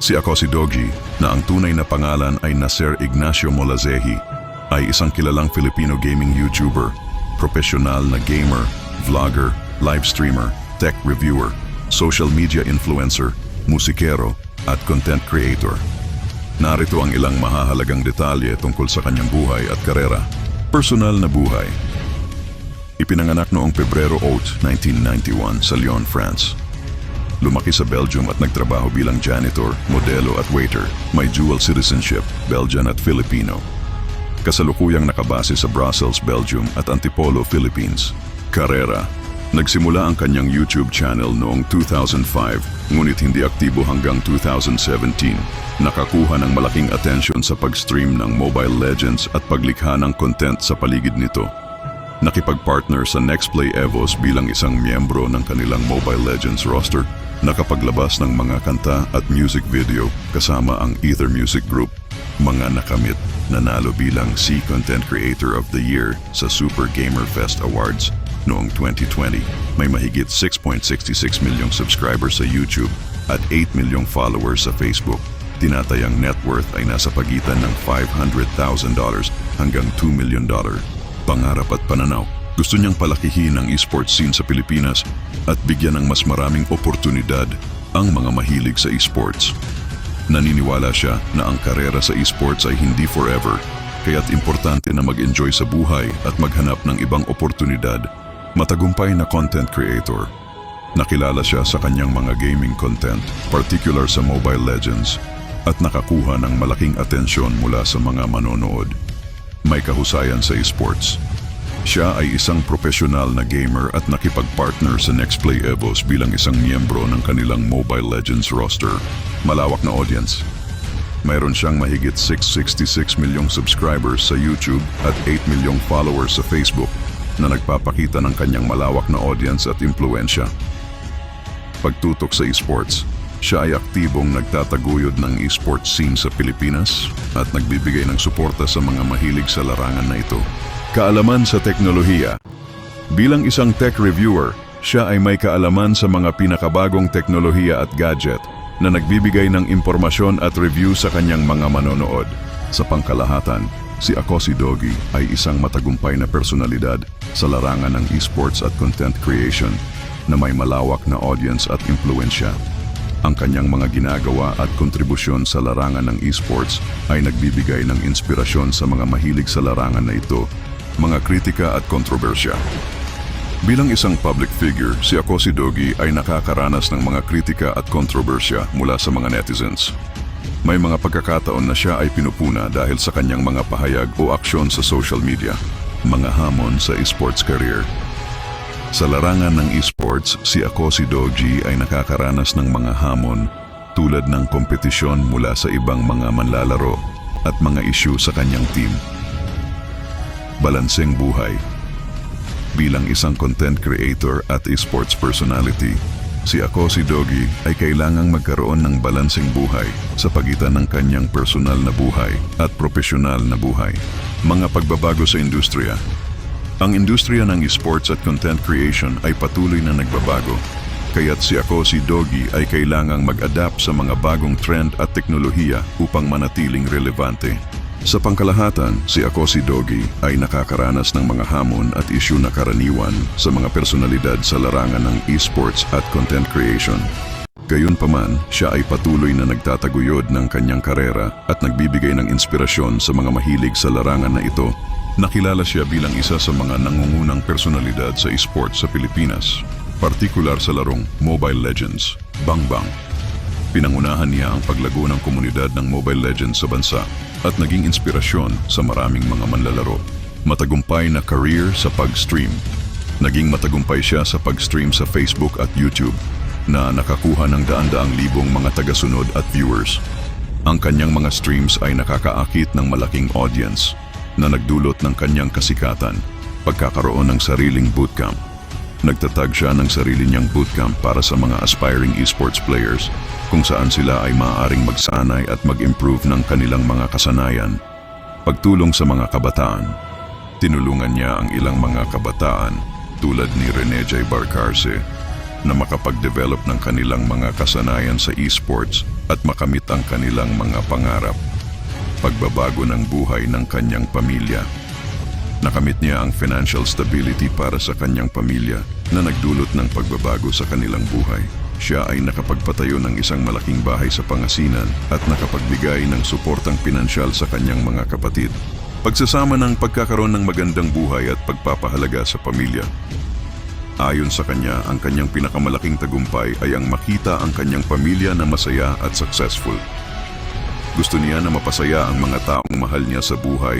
Si ako si Dogi, na ang tunay na pangalan ay Nasser Ignacio Molazehi, ay isang kilalang Filipino gaming YouTuber, profesional na gamer, vlogger, live streamer, tech reviewer, social media influencer, musikero, at content creator. Narito ang ilang mahahalagang detalye tungkol sa kanyang buhay at karera. Personal na buhay. Ipinanganak noong Pebrero 8, 1991 sa Lyon, France. Lumaki sa Belgium at nagtrabaho bilang janitor, modelo at waiter. May dual citizenship, Belgian at Filipino. Kasalukuyang nakabase sa Brussels, Belgium at Antipolo, Philippines. Karera. Nagsimula ang kanyang YouTube channel noong 2005 ngunit hindi aktibo hanggang 2017. Nakakuha ng malaking atensyon sa pag-stream ng Mobile Legends at paglikha ng content sa paligid nito. Nakipag-partner sa Nextplay Evos bilang isang miyembro ng kanilang Mobile Legends roster, nakapaglabas ng mga kanta at music video kasama ang Ether Music Group. Mga nakamit, nanalo bilang C Content Creator of the Year sa Super Gamer Fest Awards noong 2020. May mahigit 6.66 milyong subscribers sa YouTube at 8 milyong followers sa Facebook. Tinatayang net worth ay nasa pagitan ng $500,000 hanggang $2 million pangarap at pananaw. Gusto niyang palakihin ang esports scene sa Pilipinas at bigyan ng mas maraming oportunidad ang mga mahilig sa esports. Naniniwala siya na ang karera sa esports ay hindi forever, kaya't importante na mag-enjoy sa buhay at maghanap ng ibang oportunidad. Matagumpay na content creator. Nakilala siya sa kanyang mga gaming content, particular sa Mobile Legends, at nakakuha ng malaking atensyon mula sa mga manonood may kahusayan sa esports. Siya ay isang profesional na gamer at nakipag-partner sa Nextplay Evos bilang isang miyembro ng kanilang Mobile Legends roster. Malawak na audience. Mayroon siyang mahigit 666 milyong subscribers sa YouTube at 8 milyong followers sa Facebook na nagpapakita ng kanyang malawak na audience at impluensya. Pagtutok sa esports, siya ay aktibong nagtataguyod ng esports scene sa Pilipinas at nagbibigay ng suporta sa mga mahilig sa larangan na ito. Kaalaman sa teknolohiya Bilang isang tech reviewer, siya ay may kaalaman sa mga pinakabagong teknolohiya at gadget na nagbibigay ng impormasyon at review sa kanyang mga manonood. Sa pangkalahatan, si Akosi Dogi ay isang matagumpay na personalidad sa larangan ng esports at content creation na may malawak na audience at impluensya. Ang kanyang mga ginagawa at kontribusyon sa larangan ng esports ay nagbibigay ng inspirasyon sa mga mahilig sa larangan na ito, mga kritika at kontrobersya. Bilang isang public figure, si Akosi Dogi ay nakakaranas ng mga kritika at kontrobersya mula sa mga netizens. May mga pagkakataon na siya ay pinupuna dahil sa kanyang mga pahayag o aksyon sa social media, mga hamon sa esports career. Sa larangan ng esports, si Akosi Dogi ay nakakaranas ng mga hamon tulad ng kompetisyon mula sa ibang mga manlalaro at mga isyu sa kanyang team. Balanseng buhay Bilang isang content creator at esports personality, si Akosi Dogi ay kailangang magkaroon ng balanseng buhay sa pagitan ng kanyang personal na buhay at profesional na buhay. Mga pagbabago sa industriya Ang industriya ng esports at content creation ay patuloy na nagbabago, kaya't si Akosi Dogi ay kailangang mag-adapt sa mga bagong trend at teknolohiya upang manatiling relevante. Sa pangkalahatan, si Akosi Dogi ay nakakaranas ng mga hamon at isyu na karaniwan sa mga personalidad sa larangan ng esports at content creation. Gayunpaman, siya ay patuloy na nagtataguyod ng kanyang karera at nagbibigay ng inspirasyon sa mga mahilig sa larangan na ito. Nakilala siya bilang isa sa mga nangungunang personalidad sa esports sa Pilipinas, partikular sa larong Mobile Legends, Bang Bang. Pinangunahan niya ang paglago ng komunidad ng Mobile Legends sa bansa at naging inspirasyon sa maraming mga manlalaro. Matagumpay na career sa pag-stream. Naging matagumpay siya sa pag-stream sa Facebook at YouTube na nakakuha ng daan-daang libong mga tagasunod at viewers. Ang kanyang mga streams ay nakakaakit ng malaking audience na nagdulot ng kanyang kasikatan, pagkakaroon ng sariling bootcamp. Nagtatag siya ng sarili niyang bootcamp para sa mga aspiring esports players kung saan sila ay maaaring magsanay at mag-improve ng kanilang mga kasanayan. Pagtulong sa mga kabataan. Tinulungan niya ang ilang mga kabataan tulad ni Rene J. Barcarce na makapag-develop ng kanilang mga kasanayan sa esports at makamit ang kanilang mga pangarap. Pagbabago ng buhay ng kanyang pamilya. Nakamit niya ang financial stability para sa kanyang pamilya na nagdulot ng pagbabago sa kanilang buhay. Siya ay nakapagpatayo ng isang malaking bahay sa pangasinan at nakapagbigay ng suportang pinansyal sa kanyang mga kapatid. Pagsasama ng pagkakaroon ng magandang buhay at pagpapahalaga sa pamilya. Ayon sa kanya, ang kanyang pinakamalaking tagumpay ay ang makita ang kanyang pamilya na masaya at successful. Gusto niya na mapasaya ang mga taong mahal niya sa buhay